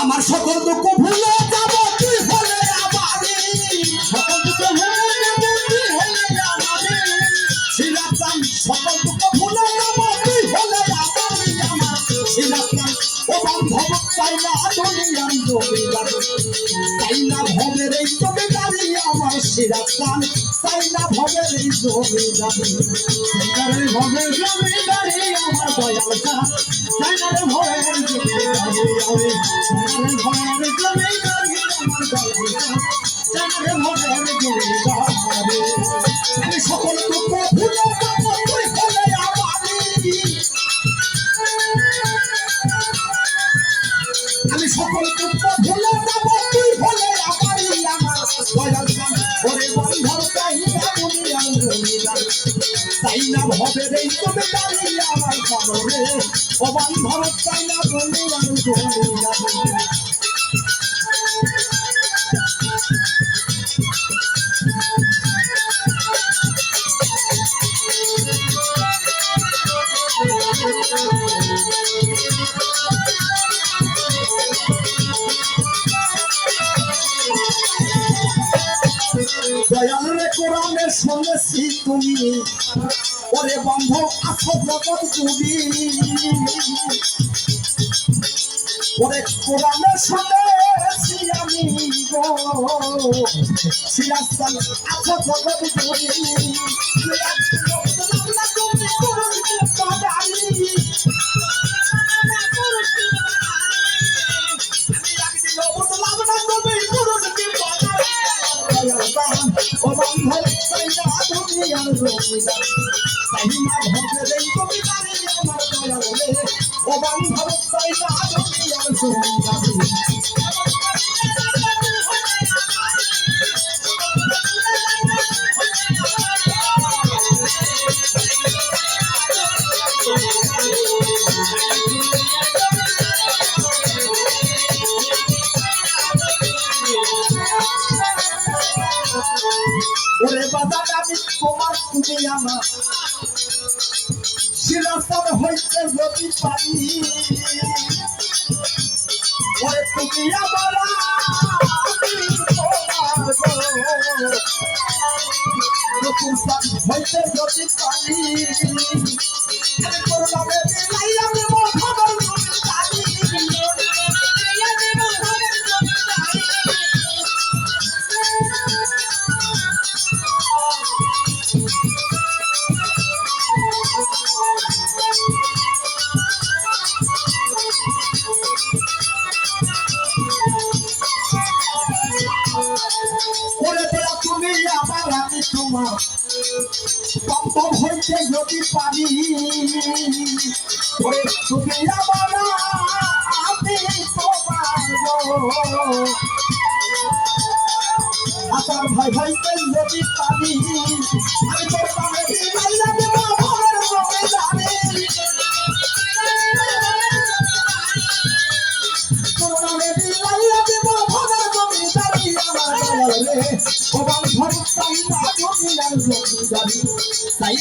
আমার সকল দুঃখ ভুলে ভবের এই জমিদারি আমার শিলাচান চাই না ভবের এই জমিদারি শিলারে ভবের জমিদারি আমার দয়াল চাই না রে ভবের জমিদারি আমি। শিলারে ভবের জমিদারি আমার দয়াল চাই না রে ভবের জমিদারি জমিদার তাই না ভবে রে তবে বন্ধর চাই না দুনিয়ার জমিদার শুনেছি তুমি ওরে বন্ধ, আছো জগৎ তুমি ওরে কোরআনের শুনেছি আমি গো। সিরাস্তান আছো জগৎ তুমি ওরে তোমার তুমি আমার শিরাস্তান হইতে যদি পারি ওরে তুমি আমার হইতে যদি পারি আবার আমি তোমার সম্ভব হইতে যদি পারি ওরে তুমি আবার আমি তোমার। আসার ভাই ভাইতে যদি পারি আমি তোর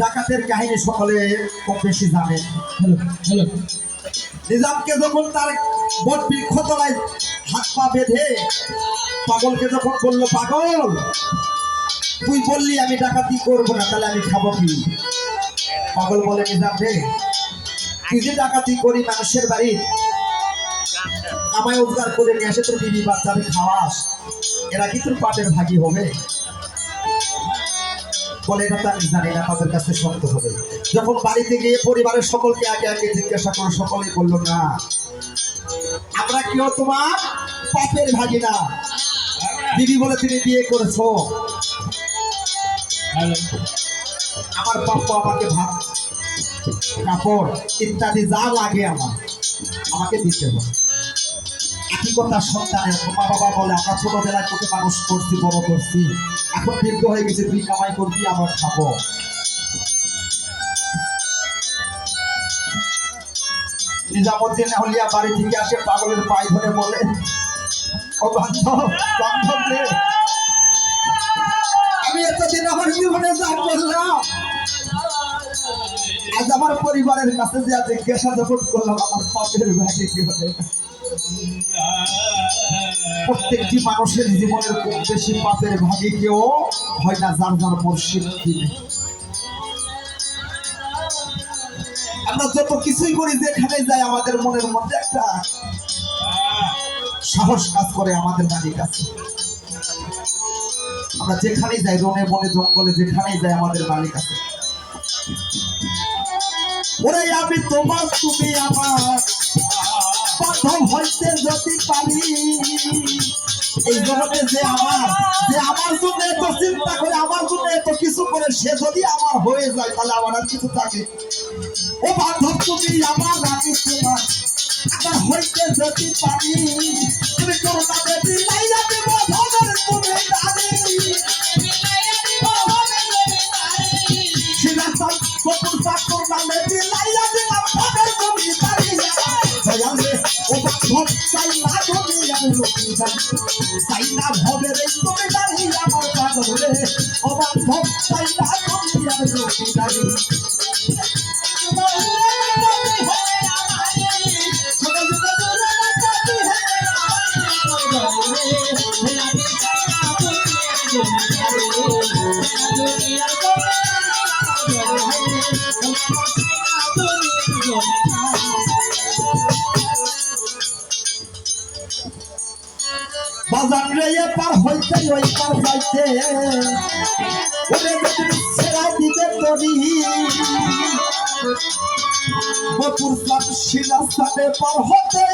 ডাকাতের কাহিনী সকলে কম বেশি হ্যালো নিজামকে যখন তার বট বৃক্ষ তলায় হাত পা বেঁধে পাগলকে যখন বলল, পাগল, তুই বললি আমি ডাকাতি করব না, তাহলে আমি খাব কি? পাগল বলে, নিজাম রে, তুই যে ডাকাতি করি মানুষের বাড়ি আমায় উদ্ধার করে নিয়ে আসে তোর বিবি বাচ্চারে খাওয়াস, এরা কি তোর পাটের ভাগি হবে? তো জানি না, তাদের কাছে শক্ত হবে। যখন বাড়িতে গিয়ে পরিবারের সকলকে আগে আগে জিজ্ঞাসা করো, সকলেই বলল, না, আমরা কেউ তোমার পাপের ভাগি না দিদি বলে তিনি বিয়ে করেছ। আমার প্রাপ্য আমাকে ভাত, কাপড় ইত্যাদি যা লাগে আমার, আমাকে দিতে হবে। কথা সন্তানের মা বাবা বলে, আমরা ছোটবেলায় তোকে মানুষ করছি, বড় করছি। এখন দীর্ঘ হয়ে গেছে, তুই কামাই করবি, আমরা খাব। নিজামুদ্দিন হলিয়া বাড়ি থেকে আসে, পাগলের পায়ে ধরে বলে, ও বান্ধব আমি এতদিন আমার জীবনে যা করলাম, আজ আমার পরিবারের কাছে যে আজ জিজ্ঞাসাবাদ করলাম, আমার পাপের ভাগে কি হবে? প্রত্যেকটি মানুষের জীবনের খুব বেশি পাপের ভাগে কেউ হয় না, যার যার মর্শিদ আমরা যত কিছুই করি, যেখানে যাই, আমাদের মনের মধ্যে একটা সাহস কাজ করে আমাদের বাড়ির কাছে। আমরা যেখানেই যাই, রনে বনে, জঙ্গলে যেখানেই যাই, আমাদের বাড়ির কাছে। ওরে আমি তোমার তুমি আমার প্রথম হইতে যদি পারি এই জগতে যে আমার যে আমার জন্য এত চিন্তা করে, আমার জন্য এত কিছু করে, সে যদি আমার হয়ে যায়, তাহলে আমার আর কিছু থাকে। ও বান্ধব, তুমি আমার আমি তোমার, আমার হইতে যদি পারি, তুমি করোনা তুমি জানি তুমি বাজার রে পার হইতে, ওই পার যাইতে। ওরে যদি সেরা দিতে তরি বপুর সাত শিলা সাথে পার হতে,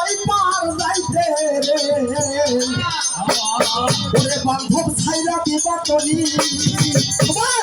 ওই পার যাইতে রে। ওরে বান্ধব ছাইরা দিবা তরি তোমার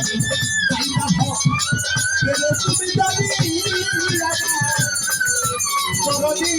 জানি তাই হোক পেলে তুমি জানি করণী